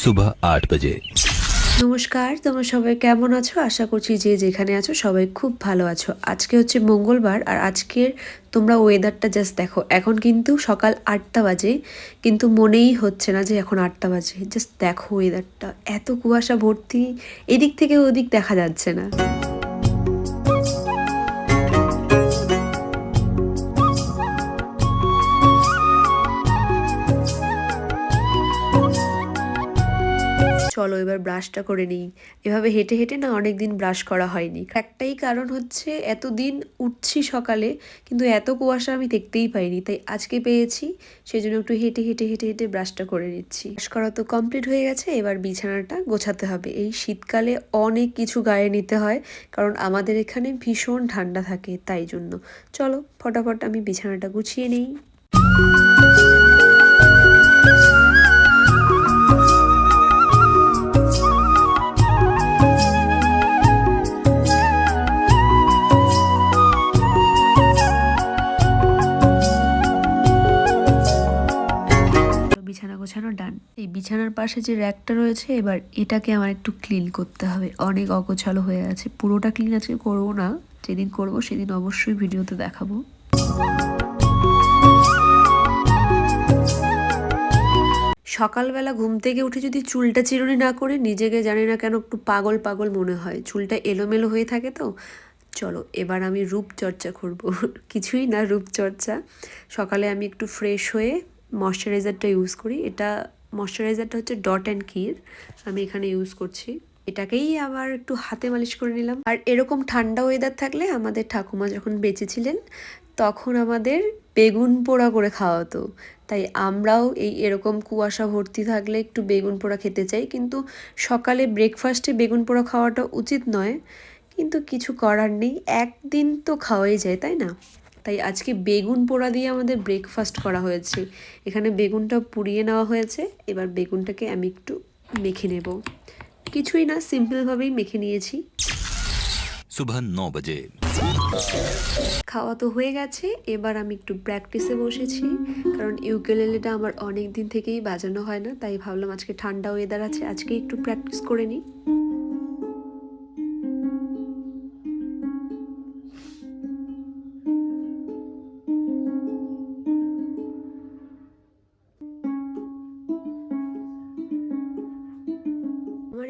सुबह आठ बजे নমস্কার তোমরা সবাই কেমন আছো আশা করছি যে যেখানে আছো সবাই খুব ভালো আছো আজকে হচ্ছে মঙ্গলবার আর আজকের তোমরা ওয়েদারটা জাস্ট দেখো এখন কিন্তু সকাল আটটা বাজে কিন্তু মনেই হচ্ছে না যে এখন আটটা বাজে জাস্ট দেখো ওয়েদারটা এত কুয়াশা ভর্তি এদিক থেকে ওদিক দেখা যাচ্ছে না চলো এবার ব্রাশটা করে নিই। এভাবে হেঁটে হেঁটে না অনেক দিন ব্রাশ করা হয়নি। একটাই কারণ হচ্ছে এতদিন উঠছি সকালে, কিন্তু এত কুয়াশা আমি দেখতেই পাইনি। তাই আজকে পেয়েছি সেই জন্য একটু হেঁটে হেঁটে হেঁটে হেঁটে ব্রাশটা করে নিচ্ছি। ব্রাশ করা তো কমপ্লিট হয়ে গেছে, এবার বিছানাটা গোছাতে হবে। এই শীতকালে অনেক কিছু গায়ে নিতে হয়, কারণ আমাদের এখানে ভীষণ ঠান্ডা থাকে, তাই জন্য। চলো, ফটাফট আমি বিছানাটা গুছিয়ে নিই। পাশে যে র্যাকটা রয়েছে, এবার এটাকে আমার একটু ক্লিন করতে হবে। অনেক অগোছালো হয়ে আছে। পুরোটা ক্লিন আজকে করব না। যেদিন করব সেদিন অবশ্যই ভিডিওতে দেখাবো। সকালবেলা ঘুম থেকে উঠে যদি চুলটা চিরুনি না করে, নিজেকে জানি না কেন একটু পাগল পাগল মনে হয়। চুলটা এলোমেলো হয়ে থাকে তো? চলো, এবার আমি রূপচর্চা করব। কিছুই না রূপচর্চা। সকালে আমি একটু ফ্রেশ হয়ে ময়শ্চারাইজারটা ইউজ করি। এটা ময়শ্চারাইজারটা হচ্ছে ডট অ্যান্ড কির আমি এখানে ইউজ করছি। এটাকেই আবার একটু হাতে মালিশ করে নিলাম। আর এরকম ঠান্ডা ওয়েদার থাকলে আমাদের ঠাকুমা যখন বেঁচে ছিলেন তখন আমাদের বেগুন পোড়া করে খাওয়াতো। তাই আমরাও এই এরকম কুয়াশা ভর্তি থাকলে একটু বেগুন পোড়া খেতে চাই। কিন্তু সকালে ব্রেকফাস্টে বেগুন পোড়া খাওয়াটা উচিত নয়। কিন্তু কিছু করার নেই, একদিন তো খাওয়াই যায়, তাই না? তাই আজকে বেগুন পোড়া দিয়ে আমাদের ব্রেকফাস্ট করা হয়েছে। এখানে বেগুনটা পুড়িয়ে নেওয়া হয়েছে। এবার বেগুনটাকে আমি একটু মেখে নেব। কিছুই না সিম্পলভাবেই মেখে নিয়েছি। বাজে। খাওয়া তো হয়ে গেছে। এবার আমি একটু প্র্যাকটিসে বসেছি। কারণ ইউকেলেলেটা আমার অনেক দিন থেকেই বাজানো হয় না তাই ভাবলাম আজকে ঠান্ডা ওয়েদার আছে আজকে একটু প্র্যাকটিস করে নিই।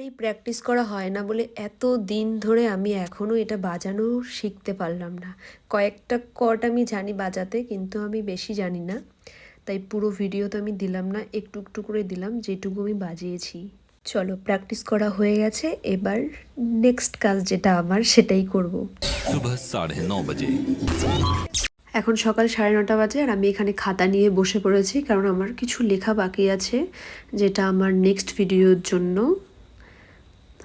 একেবারেই প্র্যাকটিস করা হয় না বলে এত দিন ধরে আমি এখনও এটা বাজানো শিখতে পারলাম না। কয়েকটা কট আমি জানি বাজাতে কিন্তু আমি বেশি জানি না। তাই পুরো ভিডিও তো আমি দিলাম না একটু একটু করে দিলাম যেটুকু আমি বাজিয়েছি। চলো প্র্যাকটিস করা হয়ে গেছে। এবার নেক্সট কাজ যেটা আমার সেটাই করব। এখন সকাল সাড়ে নটা বাজে আর আমি এখানে খাতা নিয়ে বসে পড়েছি কারণ আমার কিছু লেখা বাকি আছে যেটা আমার নেক্সট ভিডিওর জন্য।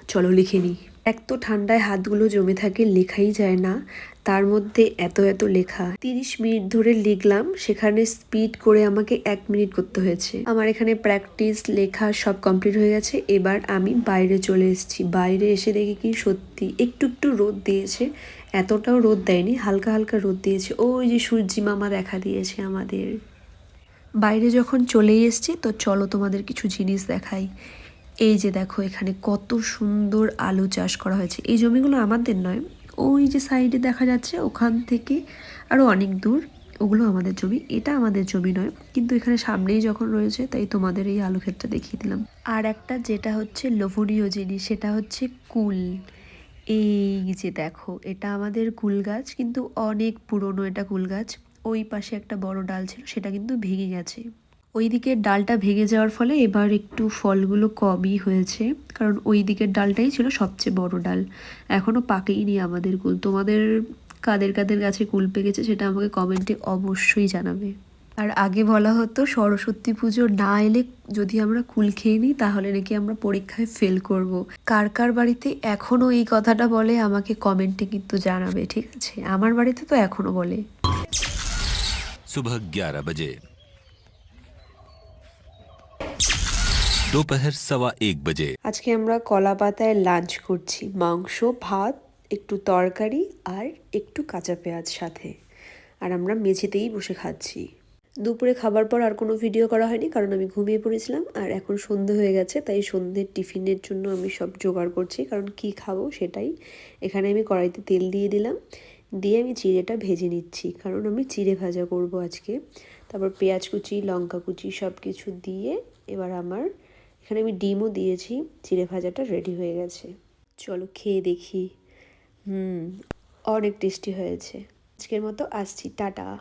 চলো লিখে নিই। এক তো ঠান্ডায় হাতগুলো জমে থাকে, লেখাই যায় না। তার মধ্যে এত এত লেখা। তিরিশ মিনিট ধরে লিখলাম, সেখানে স্পিড করে আমাকে এক মিনিট করতে হয়েছে। আমার এখানে প্র্যাকটিস, লেখা সব কমপ্লিট হয়ে গেছে। এবার আমি বাইরে চলে এসেছি। বাইরে এসে দেখি কি সত্যি, একটু একটু রোদ দিয়েছে। এতটাও রোদ দেয়নি, হালকা হালকা রোদ দিয়েছে। ওই যে সূর্যি মামা দেখা দিয়েছে আমাদের। বাইরে যখন চলেই এসছি, তো চলো তোমাদের কিছু জিনিস দেখাই। এই যে দেখো, এখানে কত সুন্দর আলু চাষ করা হয়েছে। এই জমিগুলো আমাদের নয়, ওই যে সাইডে দেখা যাচ্ছে, ওখান থেকে আরও অনেক দূর, ওগুলো আমাদের জমি। এটা আমাদের জমি নয়, কিন্তু এখানে সামনেই যখন রয়েছে, তাই তোমাদের এই আলু ক্ষেতটা দেখিয়ে দিলাম। আর একটা যেটা হচ্ছে লোভনীয় জিনিস, সেটা হচ্ছে কুল। এই যে দেখো, এটা আমাদের কুল গাছ, কিন্তু অনেক পুরনো এটা কুল গাছ। ওই পাশে একটা বড় ডাল ছিল, সেটা কিন্তু ভেঙে গেছে। ওই দিকের ডালটা ভেঙে যাওয়ার ফলে এবার একটু ফলগুলো কমই হয়েছে। কারণ ওই দিকের ডালটাই ছিল সবচেয়ে বড় ডাল। এখনও পাকেইনি আমাদের কুল। তোমাদের কাদের কাদের গাছে কুল পেকেছে সেটা আমাকে কমেন্টে অবশ্যই জানাবে। আর আগে বলা হতো সরস্বতী পুজো না এলে যদি আমরা কুল খেয়ে নিই, তাহলে নাকি আমরা পরীক্ষায় ফেল করব। কার কার বাড়িতে এখনও এই কথাটা বলে, আমাকে কমেন্টে কিন্তু জানাবে, ঠিক আছে? আমার বাড়িতে তো এখনও বলে। সুবহ বাজে। दोपहर सवा एक बजे আজকে আমরা কলা পাতায় লাঞ্চ করছি মাংস ভাত একটু তরকারি আর একটু কাঁচা পেঁয়াজ সাথে আর আমরা মেঝেতেই বসে খাচ্ছি দুপুরে খাবার পর আর কোনো ভিডিও করা হয়নি কারণ আমি ঘুমিয়ে পড়েছিলাম আর এখন সন্ধে হয়ে গেছে তাই সন্ধ্যের টিফিনের জন্য আমি সব জোগাড় করছি কারণ কি খাবো সেটাই এখানে আমি কড়াইতে তেল দিয়ে দিলাম দিয়ে আমি চিড়েটা ভেজে নিচ্ছি কারণ আমি চিড়ে ভাজা করব আজকে তারপর পেঁয়াজ কুচি লঙ্কা কুচি সব কিছু দিয়ে এবার আমার এখানে আমি ডিমও দিয়েছি, চিড়ে ভাজাটা রেডি হয়ে গেছে। চলো খেয়ে দেখি। হুম, অনেক টেস্টি হয়েছে। আজকের মতো আসছি, টাটা।